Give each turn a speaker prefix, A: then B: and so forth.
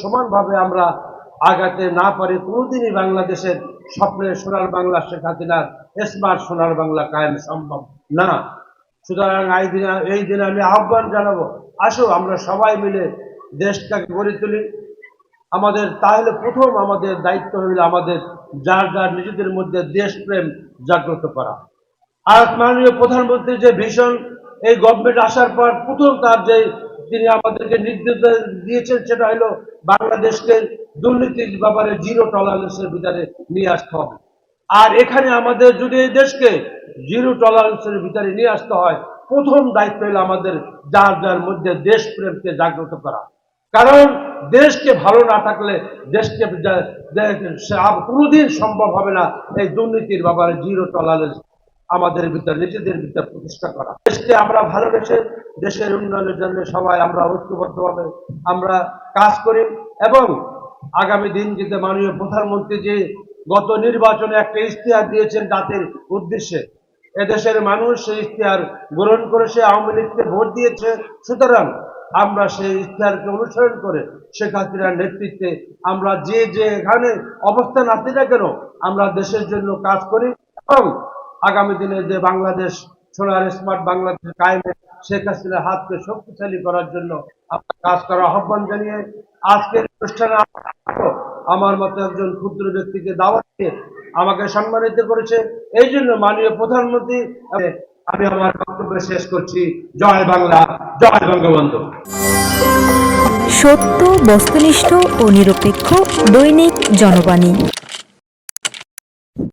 A: সমানভাবে আমরা আগাতে না পারি, কোনোদিনই বাংলাদেশের স্বপ্নের সোনার বাংলা শেখ হাসিনার স্মার্ট সোনার বাংলা কায়েম সম্ভব না। সুতরাং এই দিনে এই দিনে আমি আহ্বান জানাব আসো আমরা সবাই মিলে দেশটাকে গড়ে তুলি। আমাদের তাহলে প্রথম আমাদের দায়িত্ব হইল আমাদের যার যার নিজেদের মধ্যে দেশপ্রেম জাগ্রত করা। আর মাননীয় প্রধানমন্ত্রী যে ভীষণ এই গভর্নমেন্ট আসার পর প্রথম তার যে তিনি আমাদেরকে নির্দেশ দিয়েছেন, সেটা হলো বাংলাদেশকে দুর্নীতির ব্যাপারে জিরো টলারেন্সের ভিতরে নিয়ে আসতে হবে। আর এখানে আমাদের যদি এই দেশকে জিরো টলারেন্সের ভিতরে নিয়ে আসতে হয়, প্রথম দায়িত্ব হলো আমাদের যার যার মধ্যে দেশপ্রেমকে জাগ্রত করা। কারণ দেশকে ভালো না থাকলে দেশকে কোনোদিন সম্ভব হবে না এই দুর্নীতির ব্যাপারে জিরো টলারেন্স আমাদের ভিতরে, নিজেদের ভিতরে প্রতিষ্ঠা করা। দেশকে আমরা ভালোবেসে দেশের উন্নয়নের জন্য সবাই আমরা ঐক্যবদ্ধভাবে আমরা কাজ করি এবং আগামী দিন যেতে মাননীয় প্রধানমন্ত্রী যে গত নির্বাচনে একটা ইশতেহার দিয়েছেন জাতির উদ্দেশ্যে, এদেশের মানুষ সেই ইশতেহার গ্রহণ করে, সে আওয়ামী লীগকে ভোট দিয়েছে। সুতরাং আমরা সেই ইশতেহারকে অনুসরণ করে শেখ হাসিনার নেতৃত্বে আমরা যে যে এখানে অবস্থান আছি না কেন, আমরা দেশের জন্য কাজ করি এবং আগামী দিনে যে বাংলাদেশ সোনার স্মার্ট বাংলাদেশ কায়েমে শেখ হাসিনার হাতকে শক্তিশালী করার জন্য কাজ করার আহ্বান জানিয়ে আজকের অনুষ্ঠানে আমার মতো একজন ক্ষুদ্র ব্যক্তিকে দাওয়াত দিয়ে আমাকে সম্মানিত করেছে। এই জন্য মাননীয় প্রধানমন্ত্রী, আমি আমার বক্তব্য শেষ করছি। জয় বাংলা, জয় বঙ্গবন্ধু।
B: সত্য, বস্তুনিষ্ঠ ও নিরপেক্ষ দৈনিক জনবাণী।